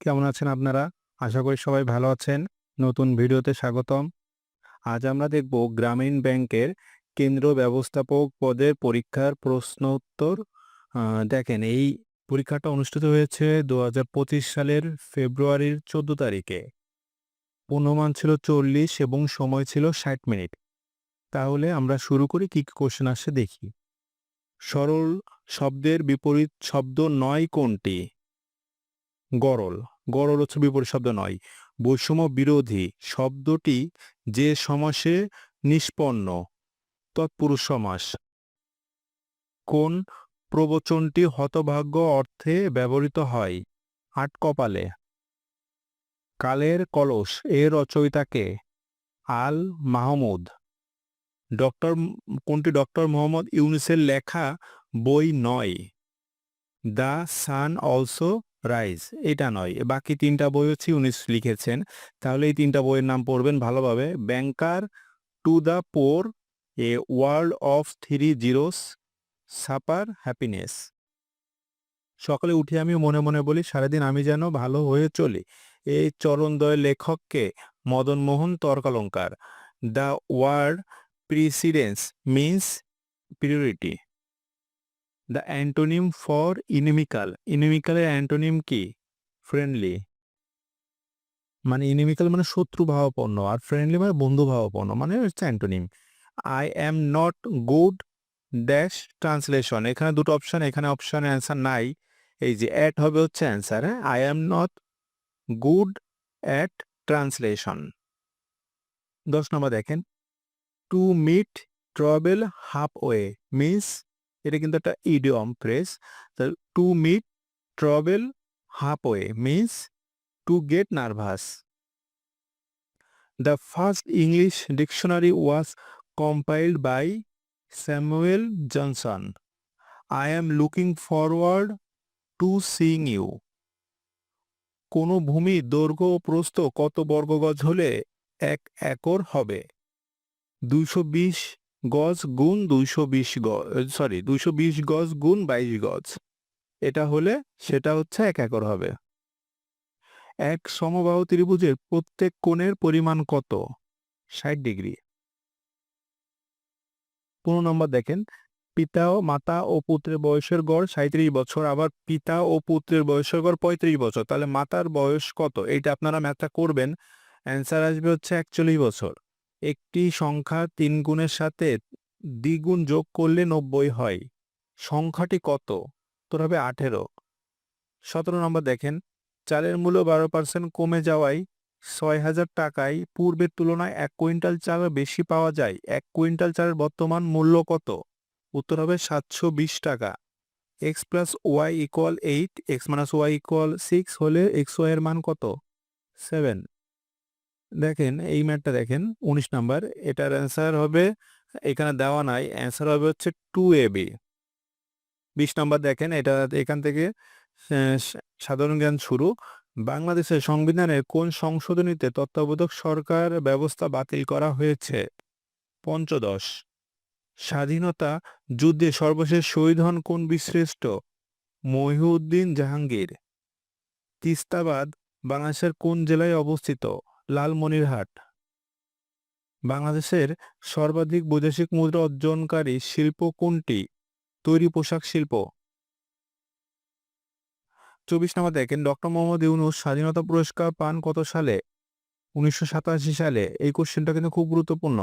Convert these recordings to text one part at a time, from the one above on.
কেমন আছেন আপনারা? আশা করি সবাই ভালো আছেন। নতুন ভিডিওতে স্বাগতম। আজ আমরা দেখব গ্রামীণ ব্যাংকের কেন্দ্র ব্যবস্থাপক পদের পরীক্ষার প্রশ্ন উত্তর। দেখেন এই পরীক্ষাটা অনুষ্ঠিত হয়েছে ২০২৫ সালের ফেব্রুয়ারির ১৪ তারিখে। পূর্ণমান ছিল ৪০ এবং সময় ছিল ৬০ মিনিট। তাহলে আমরা শুরু করি কি, কি কোয়েশ্চেন আসছে দেখি। সরল শব্দের বিপরীত শব্দ নয় কোনটি? গরল। গরল হচ্ছে বিপরীত শব্দ নয়। বৈষম্য বিরোধী শব্দটি যে সমাসে নিষ্পন্ন, তৎপুরুষ সমাস। কোন প্রবচনটি হতভাগ্য অর্থে ব্যবহৃত হয়? আট কপালে। কালের কলস এর রচয়িতাকে আল মাহমুদ। ডক্টর কোনটি ডক্টর মোহাম্মদ ইউনুসের লেখা বই নয়? দ্য সান অলসো রাইজ এটা নয়। বাকি তিনটা বই হচ্ছে ইউনুস লিখেছেন। তাহলে এই তিনটা বইয়ের নাম পড়বেন ভালোভাবে। Banker to the poor, a world of three zeros, super happiness. সকালে উঠে আমি মনে, মনে বলি সারাদিন আমি যেন ভালো হয়ে চলি। এই চরণদ্বয়ের লেখককে Madanmohan Tarkalankar. The word precedence means priority. The antonym for inimical. ইনিমিক্যালের antonym কি? ফ্রেন্ডলি। মানে ইনিমিক্যাল মানে শত্রু ভাবাপন্ন আর ফ্রেন্ডলি মানে বন্ধু ভাবাপন্ন মানে হচ্ছে antonym. I am not good dash translation. এখানে দুটো অপশন এখানে অপশন অ্যান্সার নাই। এই যে অ্যাট হবে হচ্ছে অ্যান্সার হ্যাঁ? I am not good at translation. ১০ number দেখেন। To meet travel halfway means এটা কিন্তু একটা idiom phrase. To meet travel halfway means to get nervous. The first English dictionary was compiled by Samuel Johnson. I am looking forward to seeing you. কোনো ভূমি, দৈর্ঘ্য ও প্রস্থ কত বর্গগজ হলে এক একর হবে? ২২০ গজ গুণ ২২০ গজ সরি ২২০ গজ গুণ ২২ গজ। এটা হলে সেটা হচ্ছে এক একর হবে। এক সমবাহু ত্রিভুজের প্রত্যেক কোণের পরিমাণ কত? ৬০ ডিগ্রি। ১৫ নম্বর দেখেন। পিতা ও মাতা ও পুত্রের বয়সের গড় ৩৭ বছর, আবার পিতা ও পুত্রের বয়সের গড় ৩৫ বছর। তাহলে মাতার বয়স কত? এইটা আপনারা ম্যাথটা করবেন। অ্যান্সার আসবে হচ্ছে ৪১ বছর। একটি সংখ্যা ৩ গুণের সাথে দ্বিগুণ যোগ করলে ৯০ হয়। সংখ্যাটি কত? উত্তর হবে ১৮। ১৭ নম্বর দেখেন। চালের মূল্য ১২% কমে যাওয়ায় ৬০০০ টাকায় পূর্বের তুলনায় এক কুইন্টাল চাল বেশি পাওয়া যায়। এক কুইন্টাল চালের বর্তমান মূল্য কত? উত্তর হবে ৭২০ টাকা। X plus y equal eight x minus y equal six হলে এক্স ওয়াই এর মান কত? 7 দেখেন, এই ম্যাটটা দেখেন ১৯ নাম্বার। এটার অ্যান্সার হবে, এখানে দেওয়া নাই। অ্যান্সার হবে হচ্ছে 2ab ২০ নাম্বার দেখেন, এটা এখান থেকে সাধারণ জ্ঞান শুরু। বাংলাদেশের সংবিধানের কোন সংশোধনীতে তত্ত্বাবধায়ক সরকার ব্যবস্থা বাতিল করা হয়েছে? পঞ্চদশ। স্বাধীনতা যুদ্ধে সর্বশেষ শহীদ হন কোন বীরশ্রেষ্ঠ? মহিউদ্দিন জাহাঙ্গীর। তিস্তাবাদ, বাংলাদেশের কোন জেলায় অবস্থিত? লালমনিরহাট। বাংলাদেশের সর্বাধিক বৈদেশিক মুদ্রা অর্জনকারী শিল্প কোনটি? তৈরি পোশাক শিল্প। ২৪ নম্বর দেখেন ডক্টর মোহাম্মদ ইউনুস স্বাধীনতা পুরস্কার পান কত সালে? ১৯৮৭ সালে। এই কোশ্চেনটা কিন্তু খুব গুরুত্বপূর্ণ।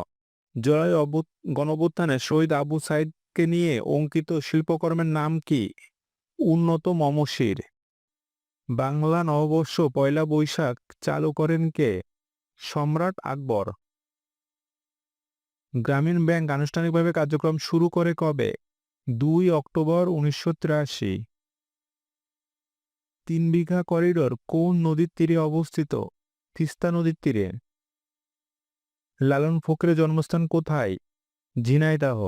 জুলাই অভ্যু গণঅভ্যুত্থানে শহীদ আবু সাইদকে নিয়ে অঙ্কিত শিল্পকর্মের নাম কি? উন্নত মমশির। বাংলা নববর্ষ পয়লা বৈশাখ চালু করেন কে? সম্রাট আকবর। গ্রামীণ ব্যাংক আনুষ্ঠানিকভাবে কার্যক্রম শুরু করে কবে? দুই অক্টোবর ১৯৮৩। তিন বিঘা করিডোর কোন নদীর তীরে অবস্থিত? তিস্তা নদীর তীরে। লালন ফকরের জন্মস্থান কোথায়? ঝিনাইদাহ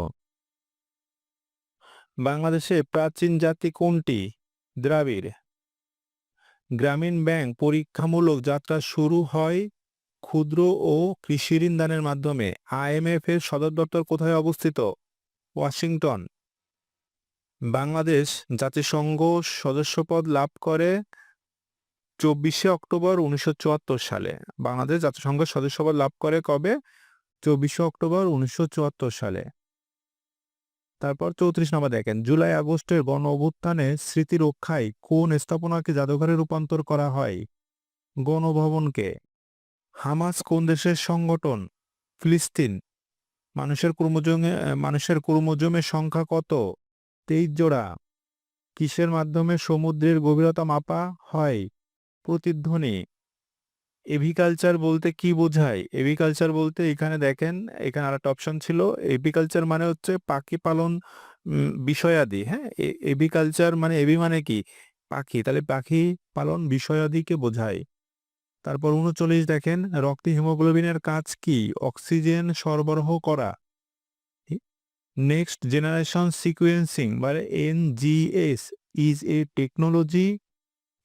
বাংলাদেশে প্রাচীন জাতি কোনটি? দ্রাবিড়। গ্রামীণ ব্যাংক পরীক্ষামূলক যাত্রা শুরু হয় ক্ষুদ্র ও কৃষিঋণ দানের মাধ্যমে। আইএমএফ এর সদর দপ্তর কোথায় অবস্থিত? ওয়াশিংটন। বাংলাদেশ জাতিসংঘ সদস্যপদ লাভ করে চব্বিশে অক্টোবর উনিশশো চুয়াত্তর সালে বাংলাদেশ জাতিসংঘের সদস্যপদ লাভ করে কবে চব্বিশে অক্টোবর উনিশশো চুয়াত্তর সালে তারপর চৌত্রিশ নম্বর দেখেন জুলাই আগস্টের গণ অভ্যুত্থানে স্মৃতি রক্ষায় কোন স্থাপনাকে জাদুঘরে রূপান্তর করা হয় গণভবনকে হামাস কোন দেশের সংগঠন? ফিলিস্তিন। মানুষের ক্রোমোজোমে মানুষের ক্রোমোজোমের সংখ্যা কত? তেইশ জোড়া। কিসের মাধ্যমে সমুদ্রের গভীরতা মাপা হয়? প্রতিধ্বনি। এভিকালচার বলতে কি বোঝায়? এভিকালচার বলতে এখানে দেখেন, এখানে আরেকটা অপশন ছিল, এভিকালচার মানে হচ্ছে পাখি পালন বিষয়াদি হ্যাঁ? এভিকালচার মানে এভি মানে কি? পাখি। তাহলে পাখি পালন বিষয়াদিকে বোঝায়। তারপর উনচল্লিশ দেখেন, রক্তে হিমোগ্লোবিনের কাজ কি? অক্সিজেন সরবরাহ করা। নেক্সট জেনারেশন সিকুয়েন্সিং মানে NGS, is a technology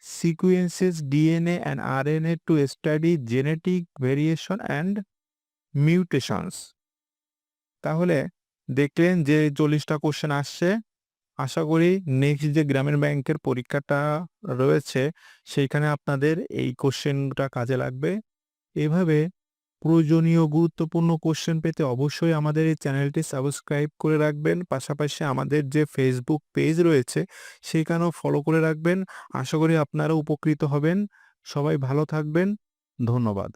sequences DNA and RNA to study genetic variation and mutations তাহলে দেখলেন যে চল্লিশটা কোশ্চেন আসছে। আশা করি নেক্সট যে গ্রামীণ ব্যাংকের পরীক্ষাটা রয়েছে, সেইখানে আপনাদের এই কোশ্চেনটা কাজে লাগবে। এভাবে প্রয়োজনীয় গুরুত্বপূর্ণ কোশ্চেন পেতে অবশ্যই আমাদের এই চ্যানেলটি সাবস্ক্রাইব করে রাখবেন। পাশাপাশি আমাদের যে ফেসবুক পেজ রয়েছে, সেখানেও ফলো করে রাখবেন। আশা করি আপনারা উপকৃত হবেন। সবাই ভালো থাকবেন। ধন্যবাদ।